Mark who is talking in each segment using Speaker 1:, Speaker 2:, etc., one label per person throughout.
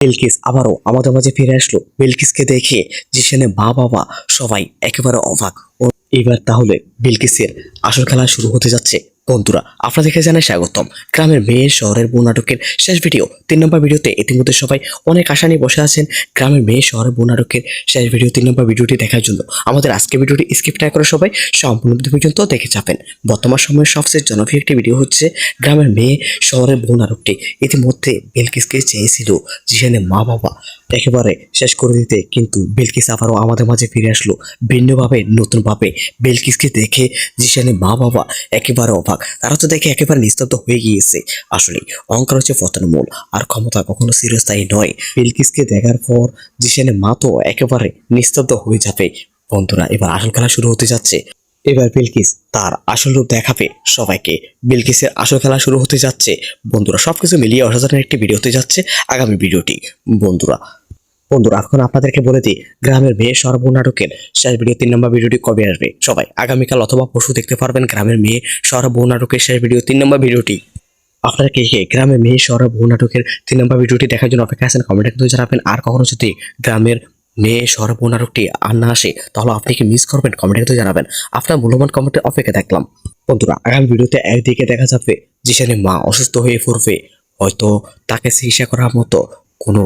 Speaker 1: বিলকিস আবারও আমাদের মাঝে ফিরে আসলো। বেলকিসকে দেখে জিসানে মা বাবা সবাই একেবারে অবাক। ও এবার তাহলে বেলকিসের আসল খেলা শুরু হতে যাচ্ছে। বন্ধুরা আপনাদেরকে জানাই স্বাগতম। গ্রামের মেয়ে, শহরের বউ নাটকের শেষ ভিডিও। তিন নম্বর ভিডিওতে ইতিমধ্যে সবাই অনেক আশা নিয়ে বসে আছেন গ্রামের মেয়ে, শহরের বউ নাটকের শেষ ভিডিও, তিন নম্বর ভিডিওটি দেখার জন্য। আমাদের আজকে ভিডিওটি স্কিপ না করে সবাই সম্পূর্ণ পর্যন্ত দেখে যাবেন। বর্তমান সময়ের সবচেয়ে জনপ্রিয় একটি ভিডিও হচ্ছে গ্রামের মেয়ে, শহরের বউ নাটকটি। ইতিমধ্যে বিলকিসকে চেয়েছিল, যেখানে মা বাবা একেবারে শেষ করে দিতে, কিন্তু বিলকিস আবারও আমাদের মাঝে ফিরে আসলো। ভিন্নভাবে, নতুনভাবে বিলকিসকে দেখে, যেখানে মা বাবা একেবারে অবাক। তারা তো দেখে একেবারে নিস্তব্ধ হয়ে গিয়েছে। আসলে অহংকার হচ্ছে পতনের মূল। আর ক্ষমতা কখনো চিরস্থায়ী নয়। বিলকিসকে দেখার পর যেখানে মা তো একেবারে নিস্তব্ধ হয়ে যাবে। বন্ধুরা, এবার আসল খেলা শুরু হতে যাচ্ছে। এবার বিলকিস তার আসল রূপ দেখাবে সবাইকে। বিলকিসের আসল খেলা শুরু হতে যাচ্ছে। বন্ধুরা, সবকিছু মিলিয়ে অসাধারণ একটি ভিডিও হতে যাচ্ছে আগামী ভিডিওটি বন্ধুরা বন্ধুরা, এখন আপনাদেরকে বলে দিই, গ্রামের মেয়ে সর্ব নাটকের শেষ ভিডিও তিন নম্বর ভিডিওটি কবে আসবে? সবাই আগামীকাল অথবা পশু দেখতে পারবেন গ্রামের মেয়ে সর্ব নাটকের শেষ ভিডিও তিন নম্বর ভিডিওটি আপনারা কে কে গ্রামের মেয়ে বহু নাটকের তিন নম্বর ভিডিওটি দেখার জন্য অপেক্ষা আছেন কমেন্টে কিন্তু জানাবেন। আর কখনো যদি গ্রামের মেয়ে বহু নাটকটি আর না আসে, তাহলে আপনি কি মিস করবেন? কমেন্টে কিন্তু জানাবেন। আপনার মূল্যবান কমেন্টে অপেক্ষা দেখলাম বন্ধুরা, আগামী ভিডিওতে একদিকে দেখা যাবে যেখানে মা অসুস্থ হয়ে পড়বে, হয়তো তাকে চিকিৎসা করার মতো কোনো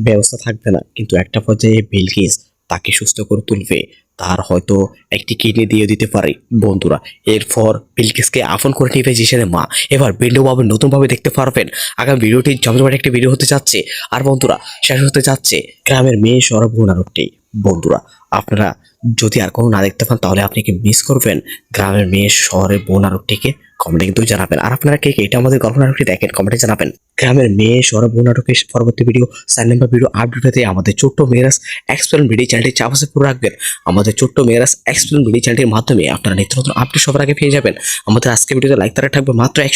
Speaker 1: ব্যবস্থা থাকবে না। কিন্তু একটা পর্যায়ে বিলকিস তাকে সুস্থ করে তুলবে। তার হয়তো একটি কিডনি দিয়ে দিতে পারে। বন্ধুরা, এরপর বিলকিসকে আফন করে নিবে যেখানে মা। এবার ভিন্নভাবে নতুনভাবে দেখতে পারবেন। আগামী ভিডিওটি জমজমাট একটি ভিডিও হতে যাচ্ছে। আর বন্ধুরা, শেষ হতে যাচ্ছে গ্রামের মেয়ে সরব নাটকটি বন্ধুরা, আপনারা যদি আর কোনো না দেখতে পান, তাহলে আপনি কি মিস করবেন? গ্রামের মেয়ে শহরের বউ নাটকটিকে কমেন্টে কিন্তু জানাবেন। আর আপনারা কে কে? এটা আমাদের গল্প নাটকটি দেখেন কমেন্টে জানাবেন। গ্রামের মেয়ে সৌরভ বউ নাটকের পরবর্তী ভিডিও চার নম্বর ভিডিও আপডেট আমাদের ছোট্ট মেয়েরাস এক্সপ্লেন ভিডিও চ্যানেলটি চাপাসে পুরো রাখবেন। আমাদের ছোট্ট মেয়েরাস এক্সপ্লেন ভিডিও চ্যানেলটির মাধ্যমে আপনারা নিত্য নতুন আপডেট সবার আগে পেয়ে যাবেন। আমাদের আজকে ভিডিওতে লাইক তারা থাকবে মাত্র একশো